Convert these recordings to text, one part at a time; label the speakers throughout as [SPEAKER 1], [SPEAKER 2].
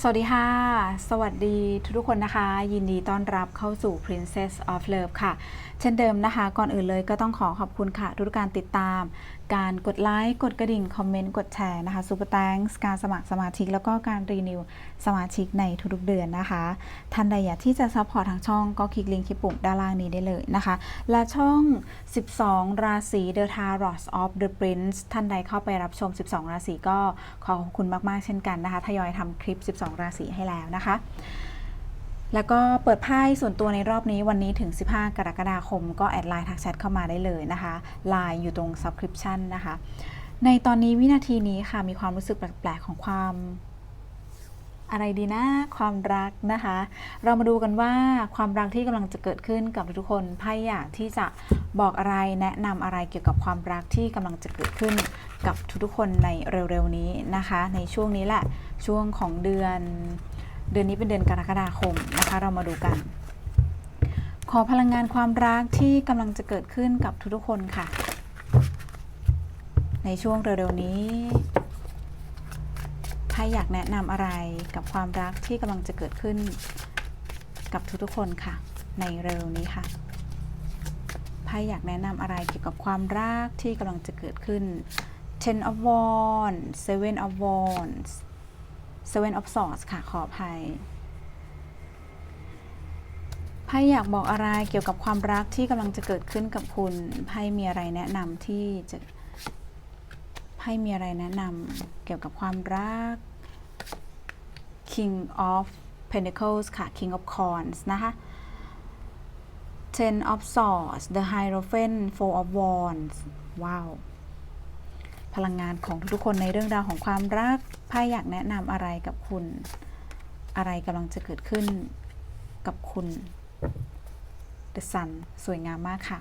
[SPEAKER 1] สวัสดีค่ะ สวัสดีทุกๆคนนะคะ ยินดีต้อนรับเข้าสู่ Princess of Love ค่ะ เช่นเดิมนะคะ ก่อนอื่นเลยก็ต้องขอขอบคุณค่ะ ทุกการติดตามการกดไลค์กดกระดิ่ง คอมเมนต์ กดแชร์นะคะ Super Thanks การสมัครสมาชิก แล้วก็การรีนิวสมาชิกในทุกๆเดือนนะคะ ท่านใดอยากที่จะซัพพอร์ตทางช่องก็คลิกลิงก์ที่ปุ่มด้านล่างนี้ได้เลยนะคะ และช่อง 12 ราศี The Tarot of the Prince ท่านใดเข้าไปรับชม 12 ราศีก็ขอขอบคุณมากๆเช่นกันนะคะทยอยทำคลิป 12 ราศีให้แล้วนะคะ แล้วก็เปิดไพ่ส่วนตัวในรอบนี้วันนี้ถึง 15 กรกฎาคม ก็แอดไลน์ทักแชทเข้ามาได้เลยนะคะไลน์อยู่ตรง subscription นะคะ ในตอนนี้วินาทีนี้ค่ะมีความรู้สึกแปลกๆของความอะไรดีนะความรักนะคะ เรามาดูกันว่าความรักที่กำลังจะเกิดขึ้นกับทุกคนไพ่อยากที่จะบอกอะไรแนะนำอะไรเกี่ยวกับความรักที่กำลังจะเกิดขึ้นกับทุกๆคนในเร็วๆนี้นะคะ ในช่วงนี้แหละช่วงของเดือน เดือนนี้เป็นเดือนกรกฎาคมนะคะ เรามาดูกัน ขอพลังงานความรักที่กำลังจะเกิดขึ้นกับทุกๆคนค่ะ ในช่วงเร็วๆนี้ไพ่อยากแนะนำอะไรกับความรักที่กำลังจะเกิดขึ้นกับทุกๆคนค่ะ ในเร็วนี้ค่ะไพ่อยากแนะนำอะไรเกี่ยวกับความรักที่กำลังจะเกิดขึ้น Ten of Wands Seven of Wands Seven of Swords ค่ะ ขออภัยไพ่อยากบอกอะไรเกี่ยวกับความรักที่กำลังจะเกิดขึ้นกับคุณไพ่มีอะไรแนะนำที่จะไพ่มีอะไรแนะนำเกี่ยวกับความรัก King of Pentacles ค่ะ King of Wands นะคะ Ten of Swords The Hierophant Four of Wands ว้าว พลังงานของทุกๆคนในเรื่องราวของความรักไพ่อยากแนะนำอะไรกับคุณ อะไรกำลังจะเกิดขึ้นกับคุณ The Sun สวยงามมากค่ะ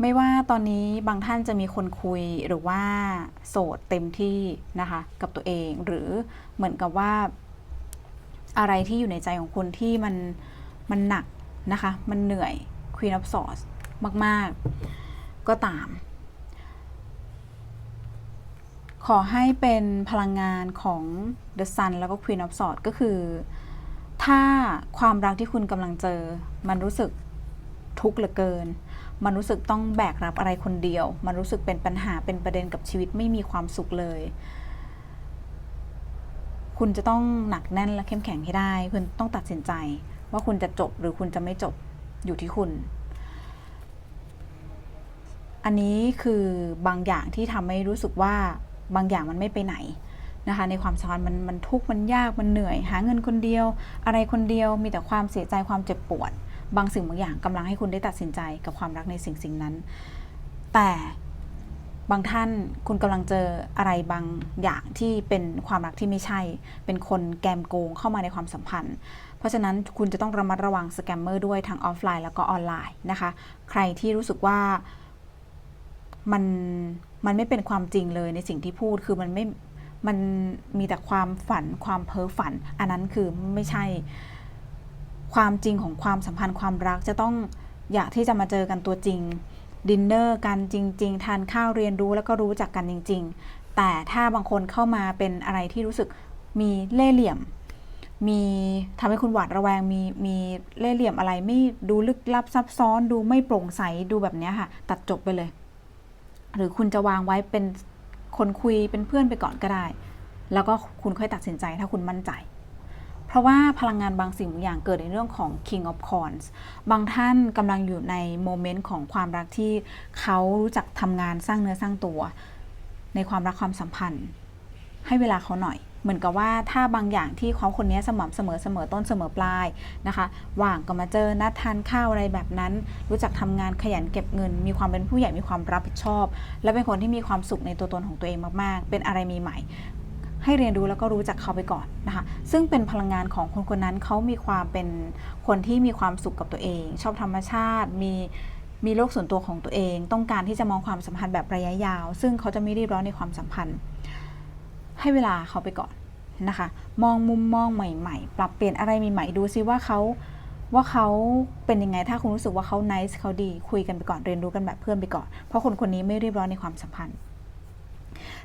[SPEAKER 1] ไม่ว่าตอนนี้บางท่านจะมีคนคุยหรือว่าโสดเต็มที่นะคะ กับตัวเองหรือเหมือนกับว่า อะไรที่อยู่ในใจของคุณที่มันมันหนักนะคะ มันเหนื่อย Queen of Swords มาก ๆ ก็ตาม ขอให้เป็นพลังงานของ The Sun แล้วก็ Queen of Swords ก็คือ ถ้าความรักที่คุณกำลังเจอ มันรู้สึกทุกข์เหลือเกิน มันรู้สึกต้องแบกรับอะไรคนเดียว มันรู้สึกเป็นปัญหาเป็นประเด็นกับชีวิตไม่มีความสุขเลย คุณจะต้องหนักแน่นและเข้มแข็งให้ได้ คุณต้องตัดสินใจว่าคุณจะจบหรือคุณจะไม่จบอยู่ที่คุณ อันนี้คือบางอย่างที่ทำให้รู้สึกว่าบางอย่างมันไม่ไปไหนนะคะ ในความสัมพันธ์มันมันทุกข์มันยากมันเหนื่อย หาเงินคนเดียว อะไรคนเดียวมีแต่ความเสียใจความเจ็บปวด บางสิ่งบางอย่างกำลังให้คุณได้ตัดสินใจกับความรักในสิ่งสิ่งนั้น แต่บางท่านคุณกำลังเจออะไรบางอย่างที่เป็นความรักที่ไม่ใช่ เป็นคนแกมโกงเข้ามาในความสัมพันธ์ เพราะฉะนั้นคุณจะต้องระมัดระวังสแกมเมอร์ด้วยทั้งออฟไลน์แล้วก็ออนไลน์นะคะ ใครที่รู้สึกว่า มันมันไม่เป็นความจริงเลยในสิ่งที่พูดคือมันไม่มันมีแต่ความฝันความเพ้อฝัน อันนั้นคือไม่ใช่ความจริงของความสัมพันธ์ความรักจะต้องอยากที่จะมาเจอกันตัวจริงดินเนอร์กันจริง ๆ ทานข้าวเรียนรู้แล้วก็รู้จักกันจริง ๆ แต่ถ้าบางคนเข้ามาเป็นอะไรที่รู้สึกมีเล่ห์เหลี่ยม มีทำให้คุณหวาดระแวงมีมีเล่ห์เหลี่ยมอะไรไม่ดูลึกลับซับซ้อน ดูไม่โปร่งใสดูแบบนี้ค่ะ ตัดจบไปเลย หรือคุณจะวางไว้เป็นคนคุยเป็นเพื่อนไปก่อนก็ได้ แล้วก็คุณค่อยตัดสินใจถ้าคุณมั่นใจ เพราะว่าพลังงานบางสิ่งบางอย่างเกิดในเรื่องของ King of cons บางท่านกำลังอยู่ในโมเมนต์ของความรักที่เขารู้จักทำงานสร้างเนื้อสร้างตัว ในความรักความสัมพันธ์ ให้เวลาเขาหน่อย เหมือนกับว่าถ้าบางอย่างที่เขาคนนี้สม่ำเสมอเสมอต้นเสมอปลายนะคะว่างก็มาเจอนัดทานข้าวอะไรแบบนั้น รู้จักทำงานขยันเก็บเงิน มีความเป็นผู้ใหญ่มีความรับผิดชอบ และเป็นคนที่มีความสุขในตัวตนของตัวเองมากๆ เป็นอะไรมีใหม่ให้เรียนรู้แล้วก็รู้จักเขาไปก่อนนะคะ ซึ่งเป็นพลังงานของคนคนนั้นเขามีความเป็นคนที่มีความสุขกับตัวเอง ชอบธรรมชาติ มีมีโลกส่วนตัวของตัวเอง ต้องการที่จะมองความสัมพันธ์แบบระยะยาว ซึ่งเขาจะไม่รีบร้อนในความสัมพันธ์ ให้เวลาเขาไปก่อนนะคะ มองมุมมองใหม่ๆ ปรับเปลี่ยนอะไรใหม่ๆ ดูซิว่าเขาว่าเขาเป็นยังไง ถ้าคุณรู้สึกว่าเขา nice เขาดี คุยกันไปก่อน เรียนรู้กันแบบเพื่อนไปก่อน เพราะคนคนนี้ไม่รีบร้อนในความสัมพันธ์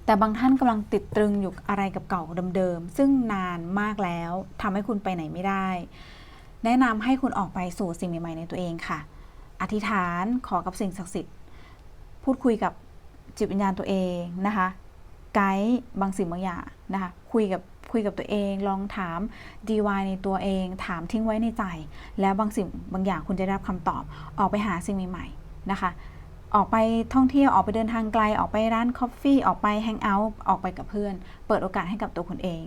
[SPEAKER 1] แต่บางท่านกำลังติดตรึงอยู่อะไรกับเก่าเดิมๆ ซึ่งนานมากแล้วทำให้คุณไปไหนไม่ได้ แนะนำให้คุณออกไปสู่สิ่งใหม่ๆในตัวเองค่ะ อธิษฐาน ขอกับสิ่งศักดิ์สิทธิ์ พูดคุยกับจิตวิญญาณตัวเองนะคะ ไกด์บางสิ่งบางอย่างนะคะคุยกับคุยกับตัวเองลองถาม DIY ในตัวเอง ถามทิ้งไว้ในใจ แล้วบางสิ่งบางอย่างคุณจะได้รับคำตอบ ออกไปหาสิ่งใหม่ๆนะคะ ออกไปท่องเที่ยวออกไปเดินทางไกล ออกไปร้านคอฟฟี่ออกไปแฮงเอาท์ออกไปกับเพื่อน เปิดโอกาสให้กับตัวคุณเอง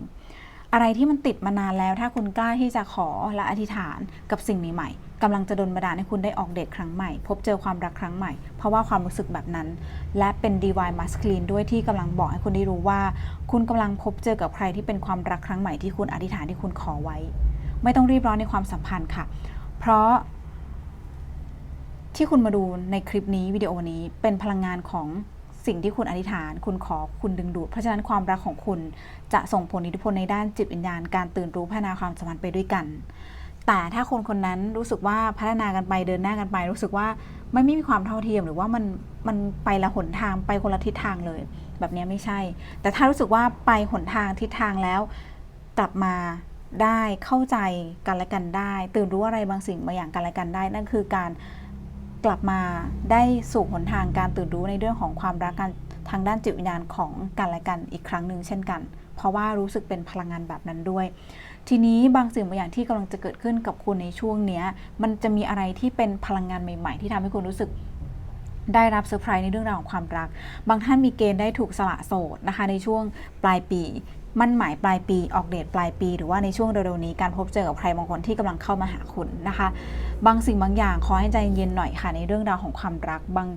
[SPEAKER 1] อะไรที่มันติดมานานแล้ว ถ้าคุณกล้าที่จะขอและอธิษฐานกับสิ่งใหม่ๆกำลังจะดลบันดาลให้คุณได้ออกเดทครั้งใหม่ พบเจอความรักครั้งใหม่ เพราะว่าความรู้สึกแบบนั้น และเป็น divine masculine ด้วยที่กำลังบอกให้คุณได้รู้ว่า คุณกำลังพบเจอกับใครที่เป็นความรักครั้งใหม่ที่คุณอธิษฐานที่คุณขอไว้ ไม่ต้องรีบร้อนในความสัมพันธ์ค่ะ เพราะที่คุณมาดูในคลิปนี้วิดีโอนี้เป็นพลังงานของ สิ่งที่คุณอธิษฐาน คุณขอคุณดึงดูด เพราะฉะนั้นความรักของคุณจะส่งผลอิทธิพลในด้านจิตวิญญาณการตื่นรู้พัฒนาความสัมพันธ์ไปด้วยกัน แต่ถ้าคนคนนั้นรู้สึกว่าพัฒนากันไปเดินหน้ากันไป รู้สึกว่าไม่ไม่มีความเท่าเทียมหรือว่ามันมันไปละหนทางไปคนละทิศทางเลย แบบนี้ไม่ใช่ แต่ถ้ารู้สึกว่าไปหนทางทิศทางแล้วกลับมาได้เข้าใจกันและกันได้ ตื่นรู้อะไรบางสิ่งบางอย่างกันและกันได้ นั่นคือการ กลับมาได้สู่หนทางการตื่นรู้ในเรื่องของความรักกันทางด้านจิตวิญญาณของกันและกันอีกครั้งหนึ่งเช่นกัน เพราะว่ารู้สึกเป็นพลังงานแบบนั้นด้วย ทีนี้บางสิ่งบางอย่างที่กำลังจะเกิดขึ้นกับคุณในช่วงเนี้ย มันจะมีอะไรที่เป็นพลังงานใหม่ ๆ ที่ทำให้คุณรู้สึกได้รับเซอร์ไพรส์ในเรื่องราวของความรัก บางท่านมีเกณฑ์ได้ถูกสละโสดนะคะในช่วงปลายปี มั่นหมายปลายปีออกเดทปลายปี หรือว่าในช่วงเร็วๆนี้การพบเจอกับใครบางคนที่กำลังเข้ามาหาคุณนะคะ บางสิ่งบางอย่างขอให้ใจเย็นหน่อยค่ะในเรื่องราวของความรักบาง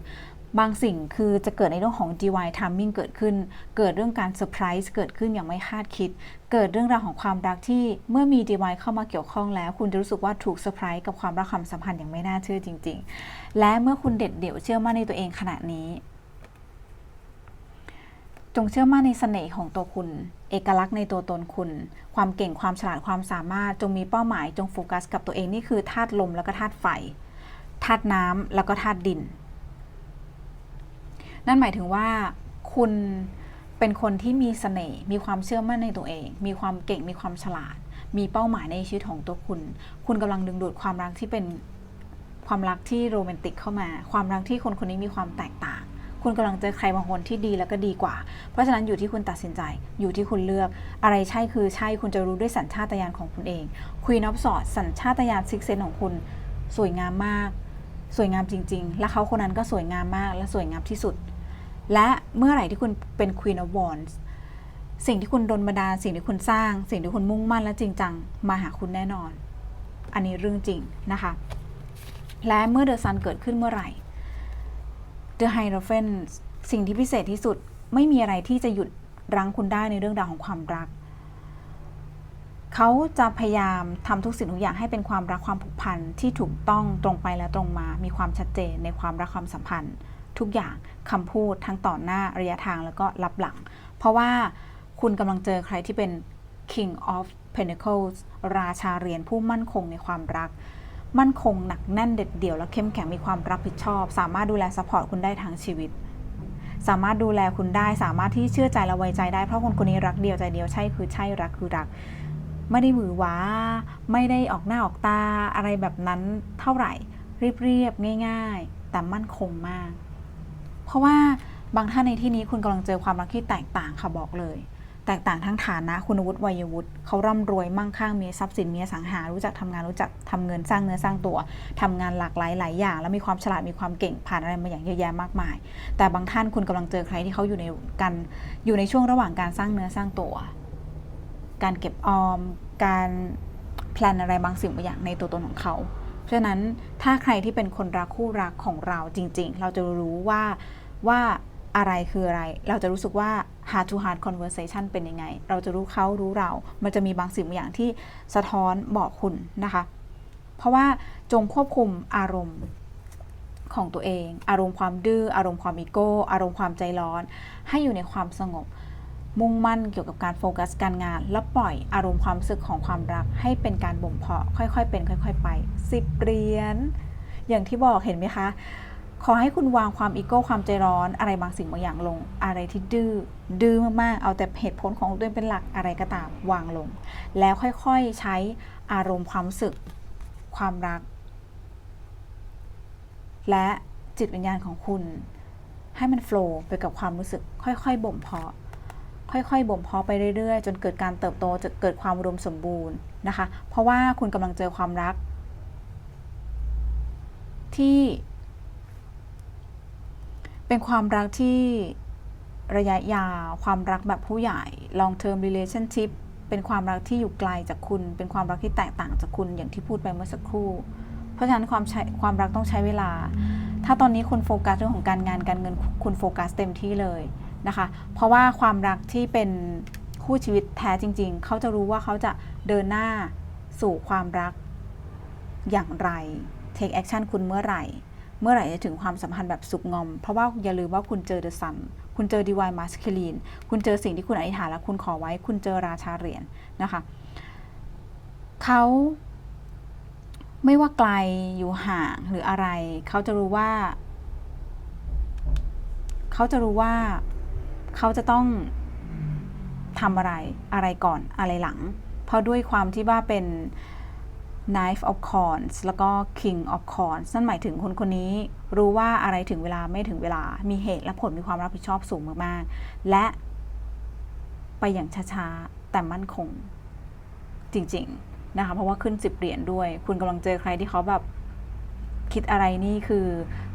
[SPEAKER 1] บางสิ่งคือจะเกิดในเรื่องของ DY timing เกิดขึ้น เกิดเรื่องการเซอร์ไพรส์เกิดขึ้นอย่างไม่คาดคิด เกิดเรื่องราวของความรักที่เมื่อมี DY เข้ามาเกี่ยวข้องแล้ว คุณจะรู้สึกว่าถูกเซอร์ไพรส์กับความรักความสัมพันธ์อย่างไม่น่าเชื่อจริง ๆ และเมื่อคุณเด็ดเดี่ยวเชื่อมั่นในตัวเองขณะนี้ จงเชื่อมั่นในเสน่ห์ของตัวคุณ เอกลักษณ์ในตัวตนคุณ ความเก่งความฉลาดความสามารถ จงมีเป้าหมาย จงโฟกัสกับตัวเองนี่คือธาตุลมแล้วก็ธาตุไฟธาตุน้ำแล้วก็ธาตุดิน นั่นหมายถึงว่าคุณเป็นคนที่มีเสน่ห์มีความเชื่อมั่นในตัวเอง มีความเก่งมีความฉลาด มีเป้าหมายในชีวิตของตัวคุณ คุณกำลังดึงดูดความรักที่เป็นความรักที่โรแมนติกเข้ามา ความรักที่คนคนนี้มีความแตกต่าง คุณกำลังเจอใครบางคนที่ดีแล้วก็ดีกว่า เพราะฉะนั้นอยู่ที่คุณตัดสินใจ อยู่ที่คุณเลือก อะไรใช่คือใช่ คุณจะรู้ด้วยสัญชาตญาณของคุณเองคุยนอบสอดสัญชาตญาณซิกเซนของคุณ สวยงามมาก สวยงามจริง ๆ และเขาคนนั้นก็สวยงามมาก และสวยงามที่สุด และเมื่อไหร่ที่คุณเป็น Queen of Wands สิ่งที่คุณดนบันดาลสิ่งที่คุณสร้าง สิ่งที่คุณมุ่งมั่นและจริงจังมาหาคุณแน่นอน อันนี้เรื่องจริงนะคะ และเมื่อเดอะซันเกิดขึ้นเมื่อไหร่ The Hierophant สิ่งที่พิเศษที่สุดไม่มีอะไรที่จะหยุดรั้งคุณได้ในเรื่องราวของความรัก เขาจะพยายามทำทุกสิ่งทุกอย่างให้เป็นความรักความผูกพันที่ถูกต้องตรงไปและตรงมา มีความชัดเจนในความรักความสัมพันธ์ ทุกอย่างคำพูดทั้งต่อหน้าระยะทางแล้วก็รับหลัง เพราะว่าคุณกำลังเจอใครที่เป็น King of Pentacles ราชาเหรียญผู้มั่นคงในความรัก มั่นคงหนักแน่นเด็ดเดี่ยวและเข้มแข็งมีความรับผิดชอบ สามารถดูแลซัพพอร์ตคุณได้ทั้งชีวิต สามารถดูแลคุณได้ สามารถที่เชื่อใจและไว้ใจได้เพราะคนคนนี้รักเดียวใจเดียวใช่คือใช่รักคือรัก ไม่ได้หวือหวาไม่ได้ออกหน้าออกตาอะไรแบบนั้นเท่าไหร่เรียบๆง่าย ๆ แต่มั่นคงมาก เพราะว่าบางท่านในที่นี้คุณกำลังเจอความรักที่แตกต่างค่ะบอกเลย แตกต่างทั้งฐานะคุณวุฒิวัยวุฒิเขาร่ำรวยมั่งคั่งมีทรัพย์สินมีอสังหา รู้จักทำงานรู้จักทำเงินสร้างเนื้อสร้างตัวทำงานหลากหลายหลายอย่าง แล้วมีความฉลาดมีความเก่งผ่านอะไรมาอย่างเยอะแยะมากมาย แต่บางท่านคุณกำลังเจอใครที่เขาอยู่ในกันอยู่ในช่วงระหว่างการสร้างเนื้อสร้างตัว การเก็บออม การแพลนอะไรบางสิ่งบางอย่างในตัวตนของเขาเพราะฉะนั้นถ้าใครที่เป็นคนรักคู่รักของเราจริง ๆ เราจะรู้ว่าว่า อะไรคืออะไร เราจะรู้สึกว่า heart to heart conversation เป็นยังไง เราจะรู้เขารู้เรา มันจะมีบางสิ่งบางอย่างที่สะท้อนบอกคุณนะคะ เพราะว่าจงควบคุมอารมณ์ของตัวเอง อารมณ์ความดื้อ อารมณ์ความอีโก้ อารมณ์ความใจร้อน ให้อยู่ในความสงบ มุ่งมั่นเกี่ยวกับการโฟกัสการงาน และปล่อยอารมณ์ความรู้สึกของความรัก ให้เป็นการบ่มเพาะ ค่อยๆ เป็น ค่อย ๆ ไปสิบเหรียญ อย่างที่บอกเห็นไหมคะ ขอให้คุณวางความอีโก้ความใจร้อนอะไรบางสิ่งบางอย่างลง อะไรที่ดื้อดื้อมากๆ เอาแต่เหตุผลของตัวเองเป็นหลักอะไรก็ตามวางลง แล้วค่อยๆใช้อารมณ์ความรู้สึก ความรัก และจิตวิญญาณของคุณ ให้มันโฟล์ไปกับความรู้สึก ค่อยๆบ่มเพาะ ค่อยๆบ่มเพาะไปเรื่อยๆ จนเกิดการเติบโตจะเกิดความอุดมสมบูรณ์นะคะ เพราะว่าคุณกำลังเจอความรัก ที่ เป็นความรักที่ระยะยาว ความรักแบบผู้ใหญ่ long term relationship เป็นความรักที่อยู่ไกลจากคุณ เป็นความรักที่แตกต่างจากคุณอย่างที่พูดไปเมื่อสักครู่ เพราะฉะนั้นความใช้ความรักต้องใช้เวลา ถ้าตอนนี้คุณโฟกัสเรื่องของการงานการเงินคุณโฟกัสเต็มที่เลยนะคะ เพราะว่าความรักที่เป็นคู่ชีวิตแท้จริง ๆ เขาจะรู้ว่าเขาจะเดินหน้าสู่ความรักอย่างไร take action คุณเมื่อไหร่ เมื่อไหร่จะถึงความสัมพันธ์แบบสุกงอม เพราะว่าอย่าลืมว่าคุณเจอ the sun คุณเจอ divine masculine คุณเจอสิ่งที่คุณอธิษฐานและคุณขอไว้ คุณเจอราชาเหรียญนะคะ เขาไม่ว่าไกลอยู่ห่างหรืออะไร เขาจะรู้ว่า เขาจะรู้ว่าเขาจะต้องทำอะไรอะไรก่อนอะไรหลัง เพราะด้วยความที่ว่าเป็น Knife of Coins แล้วก็ King of Coins นั่นหมายถึงคนคนนี้รู้ว่าอะไรถึงเวลาไม่ถึงเวลา มีเหตุและผลมีความรับผิดชอบสูงมากๆ และไปอย่างช้าๆ แต่มั่นคงจริงๆ นะคะ เพราะว่าขึ้นสิบเหรียญด้วย คุณกำลังเจอใครที่เขาแบบคิดอะไรนี่คือ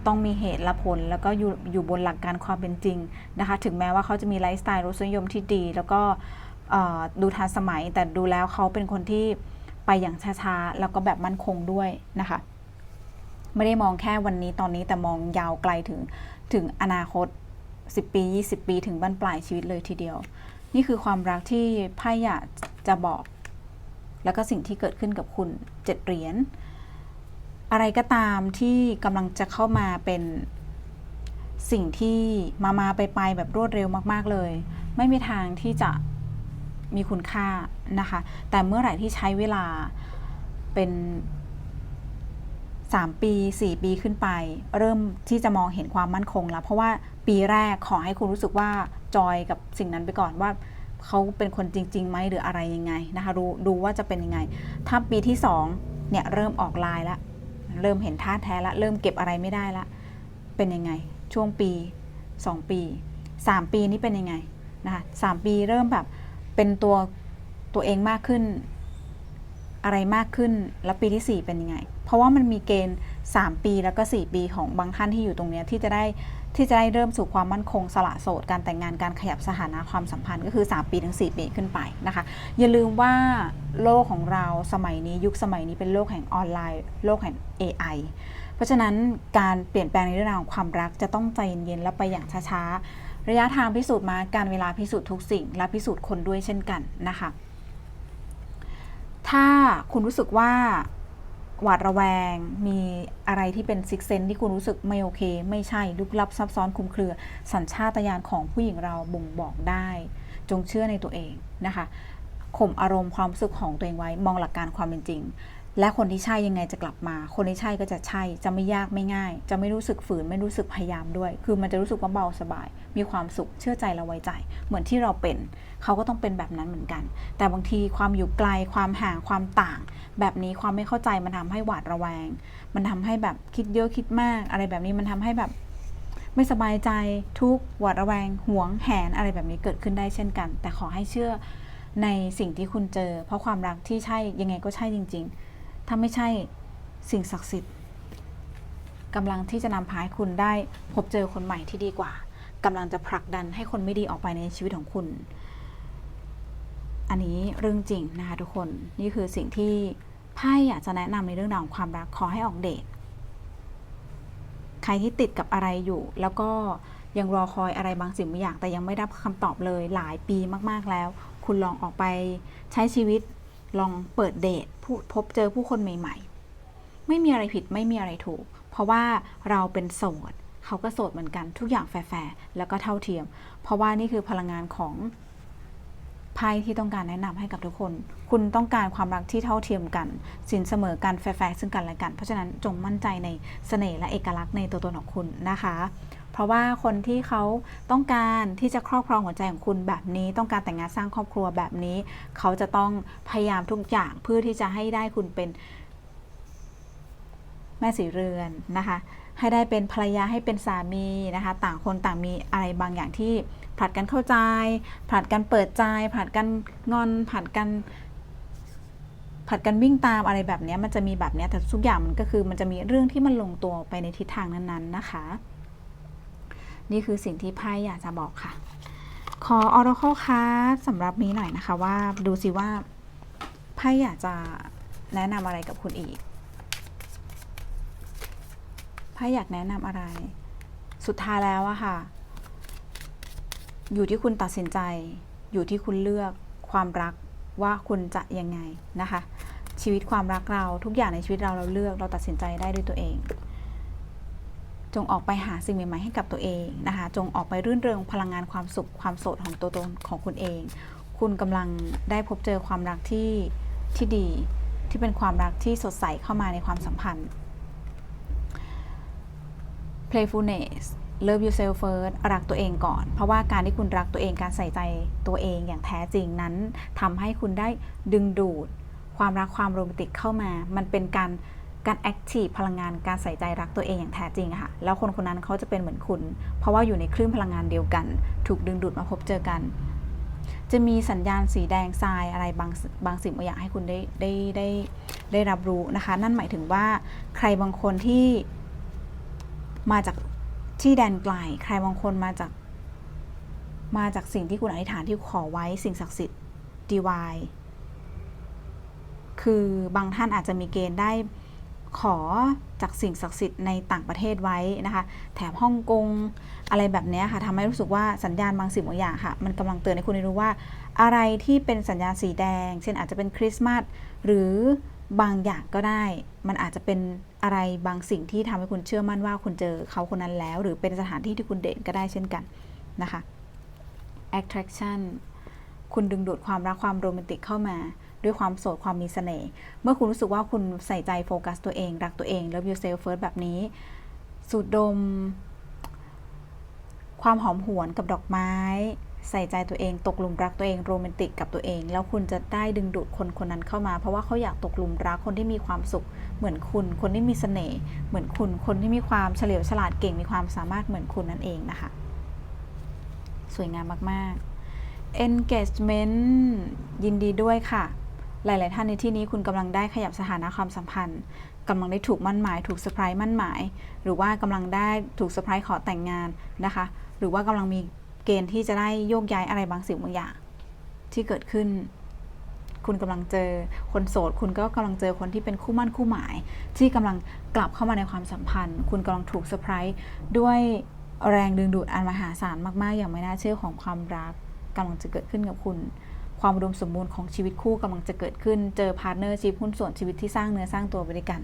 [SPEAKER 1] ต้องมีเหตุและผล แล้วก็อยู่อยู่บนหลักการความเป็นจริงนะคะ ถึงแม้ว่าเขาจะมีไลฟ์สไตล์รสนิยมที่ดี แล้วก็ดูทันสมัยแต่ดูแล้วเขาเป็นคนที่ ไปอย่างช้าๆ แล้วก็แบบมั่นคงด้วยนะคะ ไม่ได้มองแค่วันนี้ตอนนี้แต่มองยาวไกลถึงถึงอนาคต 10 ปี 20 ปีถึงบั้นปลายชีวิตเลยทีเดียว นี่คือความรักที่ไพ่อยากจะบอก แล้วก็สิ่งที่เกิดขึ้นกับคุณเจ็ดเหรียญอะไรก็ตามที่กำลังจะเข้ามาเป็นสิ่งที่มามาไปไปแบบรวดเร็วมาก ๆ เลย ไม่มีทางที่จะ มีคุณค่านะคะ แต่เมื่อไหร่ที่ใช้เวลาเป็น 3 ปี 4 ปีขึ้นไป เริ่มที่จะมองเห็นความมั่นคงแล้ว เพราะว่าปีแรกขอให้คุณรู้สึกว่าจอยกับสิ่งนั้นไปก่อนว่าเขาเป็นคนจริงๆไหมหรืออะไรยังไงนะคะดูดูว่าจะเป็นยังไง ถ้าปีที่2เนี่ยเริ่มออกลายล้วเริ่มเห็นท่าแท้ละเริ่มเก็บอะไรไม่ได้ละเป็นยังไง ช่วงปี 2 ปี 3 ปีนี้เป็นยังไงนะคะสามปีเริ่มแบบ เป็นตัวตัวเองมากขึ้น อะไรมากขึ้นแล้วปีที่ 4 เป็นยังไง เพราะว่ามันมีเกณฑ์ 3 ปีแล้วก็ 4 ปีของบางท่านที่อยู่ตรงเนี้ยที่จะได้ที่จะได้เริ่มสู่ความมั่นคงสละโสด การแต่งงานการขยับสถานะความสัมพันธ์ก็คือ 3 ปีถึง 4 ปีขึ้นไปนะคะ อย่าลืมว่าโลกของเราสมัยนี้ยุคสมัยนี้เป็นโลกแห่งออนไลน์ โลกแห่ง AI เพราะฉะนั้นการเปลี่ยนแปลงในเรื่องราวของความรักจะต้องใจเย็นๆและไปอย่างช้าๆ ระยะทางพิสูจน์มาการเวลาพิสูจน์ทุกสิ่ง และพิสูจน์คนด้วยเช่นกันนะคะ ถ้าคุณรู้สึกว่าหวาดระแวง มีอะไรที่เป็นซิกเซนที่คุณรู้สึกไม่โอเค ไม่ใช่ลึกลับซับซ้อนคุมเครือ สัญชาตญาณของผู้หญิงเราบ่งบอกได้ จงเชื่อในตัวเองนะคะข่มอารมณ์ความรู้สึกของตัวเองไว้มองหลักการความเป็นจริง และคนที่ใช่ยังไงจะกลับมา คนที่ใช่ก็จะใช่ จะไม่ยากไม่ง่าย จะไม่รู้สึกฝืนไม่รู้สึกพยายามด้วย คือมันจะรู้สึกว่าเบาสบาย มีความสุขเชื่อใจและไว้ใจ เหมือนที่เราเป็น เขาก็ต้องเป็นแบบนั้นเหมือนกัน แต่บางทีความอยู่ไกลความห่างความต่าง แบบนี้ความไม่เข้าใจมันทำให้หวาดระแวง มันทำให้แบบคิดเยอะคิดมาก อะไรแบบนี้มันทำให้แบบไม่สบายใจทุกข์หวาดระแวงห่วงแหนอะไรแบบนี้เกิดขึ้นได้เช่นกัน แต่ขอให้เชื่อในสิ่งที่คุณเจอ เพราะความรักที่ใช่ยังไงก็ใช่จริง ๆ ถ้าไม่ใช่สิ่งศักดิ์สิทธิ์กำลังที่จะนำพาให้คุณได้พบเจอคนใหม่ที่ดีกว่ากำลังจะผลักดันให้คนไม่ดีออกไปในชีวิตของคุณ อันนี้เรื่องจริงนะคะทุกคนนี่คือสิ่งที่ไพ่อยากจะแนะนำในเรื่องราวของความรักขอให้ออกเดทใครที่ติดกับอะไรอยู่ แล้วก็ยังรอคอยอะไรบางสิ่งบางอย่าง แต่ยังไม่ได้คำตอบเลยหลายปีมาก ๆแล้ว คุณลองออกไปใช้ชีวิต ลองเปิดเดทพบเจอผู้คนใหม่ ๆ ไม่มีอะไรผิดไม่มีอะไรถูก เพราะว่าเราเป็นโสดเขาก็โสดเหมือนกันทุกอย่างแฟร์แล้วก็เท่าเทียม เพราะว่านี่คือพลังงานของไพ่ที่ต้องการแนะนำให้กับทุกคน คุณต้องการความรักที่เท่าเทียมกัน สินเสมอกันแฟร์ซึ่งกันและกัน เพราะฉะนั้นจงมั่นใจในเสน่ห์และเอกลักษณ์ในตัวตนของคุณนะคะ เพราะว่าคนที่เขาต้องการที่จะครอบครองหัวใจของคุณแบบนี้ ต้องการแต่งงานสร้างครอบครัวแบบนี้ เขาจะต้องพยายามทุกอย่างเพื่อที่จะให้ได้คุณเป็นแม่สีเรือนนะคะให้ได้เป็นภรรยาให้เป็นสามีนะคะ ต่างคนต่างมีอะไรบางอย่างที่ผลัดกันเข้าใจ ผลัดกันเปิดใจ ผลัดกันงอนผลัดกันผลัดกันวิ่งตามอะไรแบบนี้มันจะมีแบบนี้แต่ทุกอย่างมันก็คือมันจะมีเรื่องที่มันลงตัวไปในทิศทางนั้นๆนะคะ นี่คือสิ่งที่ไพ่อยากจะบอกค่ะ ขอ Oracle card สำหรับนี้หน่อยนะคะว่าดูสิว่าไพ่อยากจะแนะนำอะไรกับคุณอีกไพ่อยากแนะนำอะไร สุดท้ายแล้วอะค่ะ อยู่ที่คุณตัดสินใจ อยู่ที่คุณเลือกความรักว่าคุณจะยังไงนะคะ ชีวิตความรักเราทุกอย่างในชีวิตเราเราเลือกเราตัดสินใจได้ด้วยตัวเอง จงออกไปหาสิ่งใหม่ๆให้กับตัวเองนะคะ จงออกไปรื่นเริงพลังงานความสุขความโสดของตัวตนของคุณเอง คุณกำลังได้พบเจอความรักที่ที่ดีที่เป็นความรักที่สดใสเข้ามาในความสัมพันธ์ playfulness love yourself first รักตัวเองก่อน เพราะว่าการที่คุณรักตัวเองการใส่ใจตัวเองอย่างแท้จริงนั้นทำให้คุณได้ดึงดูด ความรักความโรแมนติกเข้ามา มันเป็นการ การ active พลังงานการใส่ใจรักตัวเองอย่างแท้จริงค่ะ แล้วคนคนนั้นเขาจะเป็นเหมือนคุณ เพราะว่าอยู่ในคลื่นพลังงานเดียวกัน ถูกดึงดูดมาพบเจอกัน จะมีสัญญาณสีแดงทรายอะไรบางบางสิ่งบางอย่างให้คุณได้ได้ได้ได้รับรู้นะคะ นั่นหมายถึงว่าใครบางคนที่มาจากที่แดนไกล ใครบางคนมาจาก มาจากสิ่งที่คุณอธิษฐานที่ขอไว้สิ่งศักดิ์สิทธิ์ดีวายคือบางท่านอาจจะมีเกณฑ์ได้ ขอจากสิ่งศักดิ์สิทธิ์ในต่างประเทศไว้นะคะ แถบฮ่องกงอะไรแบบนี้ค่ะทำให้รู้สึกว่าสัญญาณบางสิ่งบางอย่างค่ะ มันกำลังเตือนให้คุณได้รู้ว่า อะไรที่เป็นสัญญาณสีแดง เช่นอาจจะเป็นคริสต์มาสหรือบางอย่างก็ได้ มันอาจจะเป็นอะไรบางสิ่งที่ทำให้คุณเชื่อมั่นว่าคุณเจอเขาคนนั้นแล้ว หรือเป็นสถานที่ที่คุณเดทก็ได้เช่นกันนะคะ attraction คุณดึงดูดความรักความโรแมนติกเข้ามา ด้วยความโสดความมีเสน่ห์เมื่อคุณรู้สึกว่าคุณใส่ใจโฟกัสตัวเอง รักตัวเอง love yourself first แบบนี้ สูดดม ความหอมหวนกับดอกไม้ ใส่ใจตัวเอง ตกหลุมรักตัวเองโรแมนติกกับตัวเอง แล้วคุณจะได้ดึงดูดคนคนนั้นเข้ามา เพราะว่าเขาอยากตกหลุมรักคนที่มีความสุข เหมือนคุณ คนที่มีเสน่ห์เหมือนคุณ คนที่มีความเฉลียวฉลาดเก่งมีความสามารถเหมือนคุณนั่นเองนะคะ สวยงามมาก ๆ engagement ยินดีด้วยค่ะ หลาย ๆ ท่านในที่นี้คุณกำลังได้ขยับสถานะความสัมพันธ์กำลังได้ถูกมั่นหมาย ถูกเซอร์ไพรส์มั่นหมาย หรือว่ากำลังได้ถูกเซอร์ไพรส์ขอแต่งงานนะคะ หรือว่ากำลังมีเกณฑ์ที่จะได้โยกย้ายอะไรบางสิ่งบางอย่าง ที่เกิดขึ้น คุณกำลังเจอคนโสด คุณก็กำลังเจอคนที่เป็นคู่มั่นคู่หมาย ที่กำลังกลับเข้ามาในความสัมพันธ์ คุณกำลังถูกเซอร์ไพรส์ด้วยแรงดึงดูดอันมหาศาลมาก ๆ อย่างไม่น่าเชื่อของความรักกำลังจะเกิดขึ้นกับคุณ ความอุดมสมบูรณ์ของชีวิตคู่กำลังจะเกิดขึ้น เจอพาร์ทเนอร์ชีพหุ้นส่วนชีวิตที่สร้างเนื้อสร้างตัวไปด้วยกัน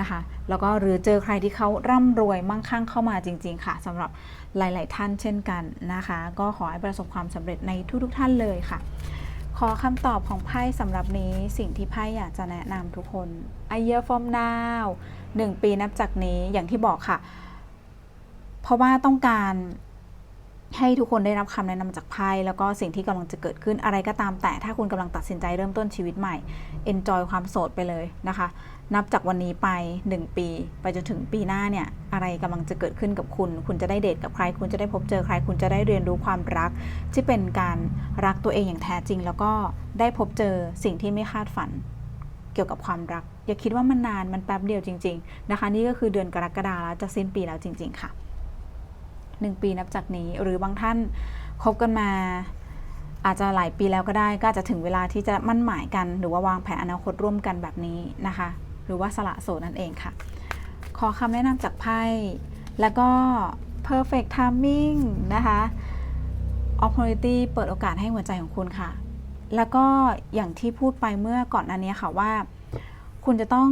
[SPEAKER 1] นะคะ แล้วก็หรือเจอใครที่เขาร่ำรวยมั่งคั่งเข้ามาจริง ๆ ค่ะสำหรับหลาย ๆ ท่านเช่นกันนะคะ ก็ขอให้ประสบความสำเร็จในทุก ๆ ท่านเลยค่ะ ขอคำตอบของไพ่สำหรับนี้สิ่งที่ไพ่อยากจะแนะนำทุกคน A year from now หนึ่งปีนับจากนี้อย่างที่บอกค่ะ เพราะว่าต้องการ ให้ทุกคนได้รับคำแนะนำจากไพ่แล้วก็สิ่งที่กำลังจะเกิดขึ้นอะไรก็ตามแต่ถ้าคุณกำลังตัดสินใจเริ่มต้นชีวิตใหม่ enjoy ความโสดไปเลยนะคะ นับจากวันนี้ไป 1 ปี ไปจนถึงปีหน้าเนี่ยอะไรกำลังจะเกิดขึ้นกับคุณ คุณจะได้เดทกับใคร คุณจะได้พบเจอใคร คุณจะได้เรียนรู้ความรัก ที่เป็นการรักตัวเองอย่างแท้จริง แล้วก็ได้พบเจอสิ่งที่ไม่คาดฝันเกี่ยวกับความรัก อย่าคิดว่ามันนานมันแป๊บเดียวจริง ๆ นะคะ นี่ก็คือเดือนกรกฎาแล้วจะสิ้นปีแล้วจริง ๆ ค่ะ หนึ่งปีนับจากนี้ หรือบางท่านคบกันมา อาจจะหลายปีแล้วก็ได้ ก็อาจจะถึงเวลาที่จะมั่นหมายกัน หรือว่าวางแผนอนาคตร่วมกันแบบนี้นะคะ หรือว่าสละโสดนั่นเองค่ะ ขอคำแนะนำจากไพ่แล้วก็ perfect timing นะคะ opportunity เปิดโอกาสให้หัวใจของคุณค่ะ แล้วก็อย่างที่พูดไปเมื่อก่อนอันนี้ค่ะว่า คุณจะต้อง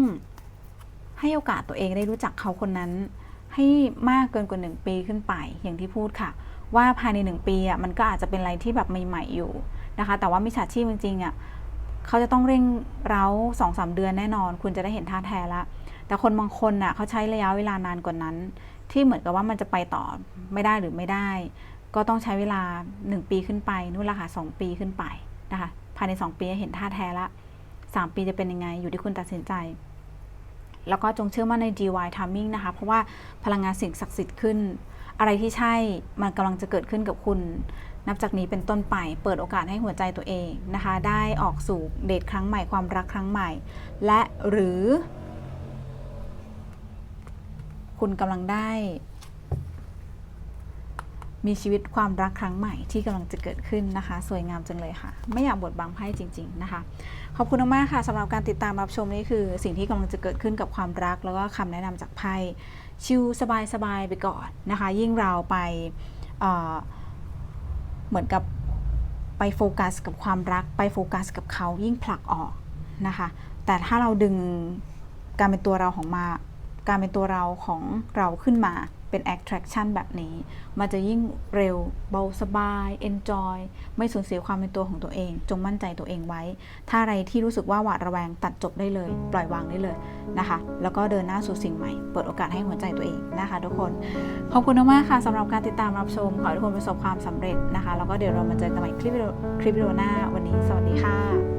[SPEAKER 1] ให้โอกาสตัวเองได้รู้จักเขาคนนั้น ให้มากเกินกว่า 1 ปีขึ้นไปอย่างที่พูดค่ะ ว่าภายใน 1 ปีอะมันก็อาจจะเป็นอะไรที่แบบใหม่ๆอยู่นะคะ แต่ว่ามิจฉาชีพจริงๆอะเขาจะต้องเร่งเร้าสองสามเดือนแน่นอน คุณจะได้เห็นท่าแท้ละแต่คนบางคนน่ะเขาใช้ระยะเวลานานกว่านั้น ที่เหมือนกับว่ามันจะไปต่อไม่ได้หรือไม่ได้ ก็ต้องใช้เวลา 1 ปีขึ้นไปนู่นละค่ะสปีขึ้นไปนะคะภายใน 2 ปีเห็นท่าแท้ละ3ปีจะเป็นยังไงอยู่ที่คุณตัดสินใจ แล้วก็จงเชื่อมั่นใน DY Timing นะคะ เพราะว่าพลังงานสิ่งศักดิ์สิทธิ์ขึ้น อะไรที่ใช่มันกำลังจะเกิดขึ้นกับคุณ นับจากนี้เป็นต้นไป เปิดโอกาสให้หัวใจตัวเองนะคะ ได้ออกสู่เดทครั้งใหม่ความรักครั้งใหม่ และหรือ คุณกำลังได้ มีชีวิตความรักครั้งใหม่ที่กำลังจะเกิดขึ้นนะคะ สวยงามจังเลยค่ะ ไม่อยากบดบังไพ่จริง ๆนะคะ ขอบคุณมากๆค่ะสำหรับการติดตามรับชมนี่คือ สิ่งที่กำลังจะเกิดขึ้นกับความรัก แล้วก็คำแนะนำจากไพ่ชิลสบายๆไปก่อนนะคะ ยิ่งเราไปเเหมือนกับไปโฟกัสกับความรัก ไปโฟกัสกับเขายิ่งผลักออกนะคะ แต่ถ้าเราดึงการเป็นตัวเราของมา การเป็นตัวเราของเราขึ้นมา เป็น attraction แบบนี้ มันจะยิ่งเร็ว เบาสบาย enjoy ไม่สูญเสียความเป็นตัวของตัวเอง จงมั่นใจตัวเองไว้ ถ้าอะไรที่รู้สึกว่าหวาดระแวงตัดจบได้เลย ปล่อยวางได้เลยนะคะ แล้วก็เดินหน้าสู่สิ่งใหม่ เปิดโอกาสให้หัวใจตัวเองนะคะ ทุกคน ขอบคุณมากค่ะสำหรับการติดตามรับชม ขอให้ทุกคนประสบความสำเร็จนะคะ แล้วก็เดี๋ยวเรามาเจอกันใหม่คลิปวิดีโอคลิปวิดีโอหน้าวันนี้ สวัสดีค่ะ